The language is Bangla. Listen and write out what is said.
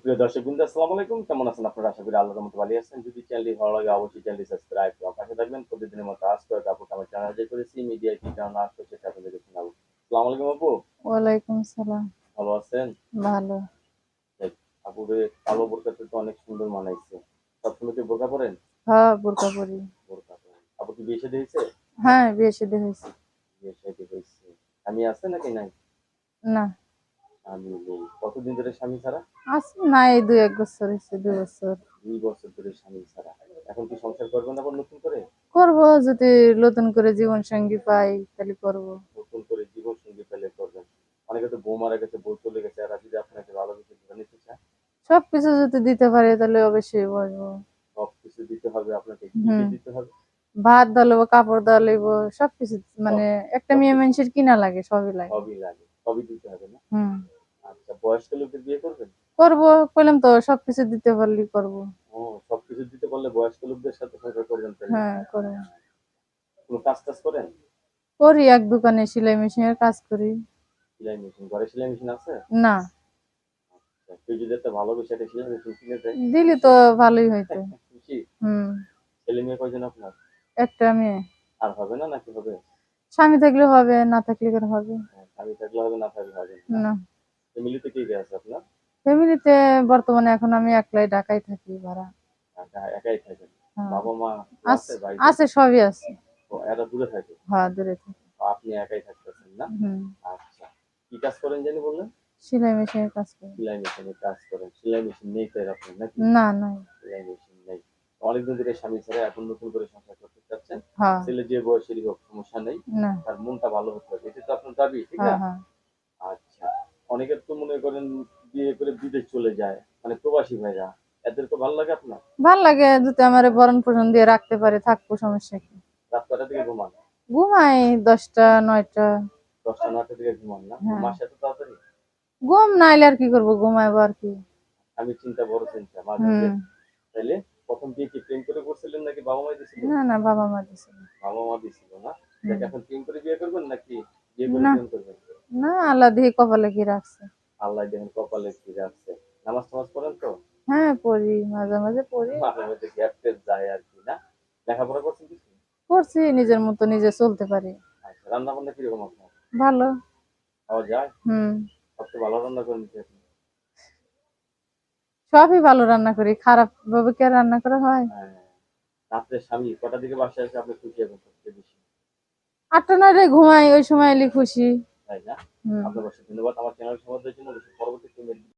সুপ্রিয় দর্শক বৃন্দ আসসালামু আলাইকুম। কেমন আছেন আপনারা? আশা করি আল্লাহর মতো ভালো আছেন। যদি চ্যানেলটি ভালো লাগে অবশ্যই চ্যানেলটি সাবস্ক্রাইব করে পাশে থাকবেন। প্রতিদিনের মতো আজ করে আপু আমার চ্যানেল যে করেছি। মিডিয়ায় কি কারণ আসছে সেটা আপনাদেরকে শোনাবো আসসালামু আলাইকুম আপু। ওয়ালাইকুম সালাম। ভালো আছেন? ভালো। আপুরে কালো বোরকাতে তো অনেক সুন্দর মানাইছে। সবসময় কি বোরকা পরেন? হ্যাঁ বোরকা পরি। বোরকা পরেন। আপু কি বিয়ে শাদী হয়েছে? হ্যাঁ বিয়ে শাদী হয়েছে। বিয়ে শাদী হয়েছে। আমি আছে নাকি নাই? না। নেই। কতদিন ধরে স্বামী ছাড়া? না এই দুই এক বছর হয়েছে দুই বছর। দুই বছর ধরে স্বামী ছাড়া। এখন কি সংসার করবেন আবার নতুন করে? করব যদি নতুন করে জীবন সঙ্গী পাই তাহলে করব। নতুন করে জীবন সঙ্গী পেলে করবেন। অনেকে তো বউ মারা গেছে বউ চলে গেছে আর যদি আপনাকে ভালোবেসে ধরে নিতে চায়? সবকিছু যদি দিতে পারে তাহলে অবশ্যই বসবো। সব কিছু দিতে হবে আপনাকে দিতে হবে? ভাত দলবো কাপড় দলব সবকিছু মানে একটা মেয়ে মানুষের কিনা লাগে সবই লাগে। সবই লাগে। সবই দিতে হবে না। আচ্ছা বয়স্ক বিয়ে করবেন? করব কইলাম তো সবকিছু দিতে পারলি করব। ও সবকিছু দিতে পারলে বয়স্ক লোকদের সাথে সংসার করবেন হ্যাঁ করব। কোনো কাজ টাজ করেন? করি এক দোকানে সেলাই মেশিনের কাজ করি। সেলাই মেশিন ঘরে সেলাই মেশিন আছে? না। আচ্ছা, যদি একটা ভালোবেসে একটা সেলাই মেশিন কিনে দেয়? দিলি তো ভালোই হইতো। হুম। ছেলে মেয়ে কয়জন আপনার? একটা মেয়ে। আর হবে না নাকি হবে? স্বামী থাকলে হবে না থাকলে হবে? স্বামী থাকলে হবে না থাকলে হবে না। না। ফ্যামিলিতে কে কে আছে আপনার? ফ্যামিলিতে বর্তমানে এখন আমি একলাই ঢাকায় থাকি ভাড়া। একাই থাকেন? হ্যাঁ। বাবা মা আছে আছে ভাই আছে সবই আছে। এরা দূরে থাকে? হ্যাঁ দূরে থাকি। আপনি একাই থাকতেছেন না? আচ্ছা। কি কাজ করেন জানি বললেন? সেলাই মেশিনের কাজ করি। সেলাই মেশিনে কাজ করেন। সেলাই মেশিন নেই তাই আপনি নাকি? না নাই। সেলাই মেশিন নেই। অনেকদিন ধরে স্বামী ছাড়া এখন নতুন করে সংসার করতে চাচ্ছেন? হ্যাঁ। ছেলে যে বয়সেরই হোক সমস্যা নেই। না। তার মনটা ভালো হতে হবে। তো আপনার দাবি ঠিক না? হ্যাঁ হ্যাঁ। আচ্ছা অনেকের তো মনে করেন বিয়ে করে বিদেশ চলে যায় মানে প্রবাসী ভাইরা এদের তো ভালো লাগে আপনার? ভালো লাগে যদি আমার বরণ পোষণ দিয়ে রাখতে পারে থাকব সমস্যা কি? রাত কটা থেকে ঘুমান? ঘুমাই দশটা নয়টা। দশটা নটা থেকে ঘুমান না? হ্যাঁ। মাসে এত তাড়াতাড়ি? ঘুম নাইলে আর কি করব ঘুমাইবো আর কি? আমি চিন্তা বড় চিন্তা মাঝে তাইলে প্রথম বিয়ে কি প্রেম করে করছিলেন নাকি বাবা মা দিয়েছিল? না না বাবা মা দিছে বাবা মা দিয়েছিল না এখন প্রেম করে বিয়ে করবেন নাকি না। না আল্লাহ দিয়ে কপালে কি রাখছে? আল্লাহ দেখেন কপালে কি যাচ্ছে নামাজ টামাজ পড়েন তো? হ্যাঁ পড়ি মাঝে মাঝে পড়ি। মাঝে মাঝে গ্যাপ যায় আর কি না? লেখাপড়া করছেন কিছু করছি নিজের মতো নিজে চলতে পারি। আচ্ছা রান্না বান্না কীরকম আপনার? ভালো। খাওয়া যায়? হুম। সবচেয়ে ভালো রান্না করেন কি সবই ভালো রান্না করি খারাপ ভাবে কি রান্না করা হয়? হ্যাঁ। রাত্রে স্বামী কটা দিকে বাসায় এসে আপনি খুশি হবেন সবচেয়ে বেশি। আটটা নয়টায় ঘুমাই ওই সময় এলে খুশি। আপনার ধন্যবাদ। আমার চ্যানেল সম্বন্ধে পরবর্তী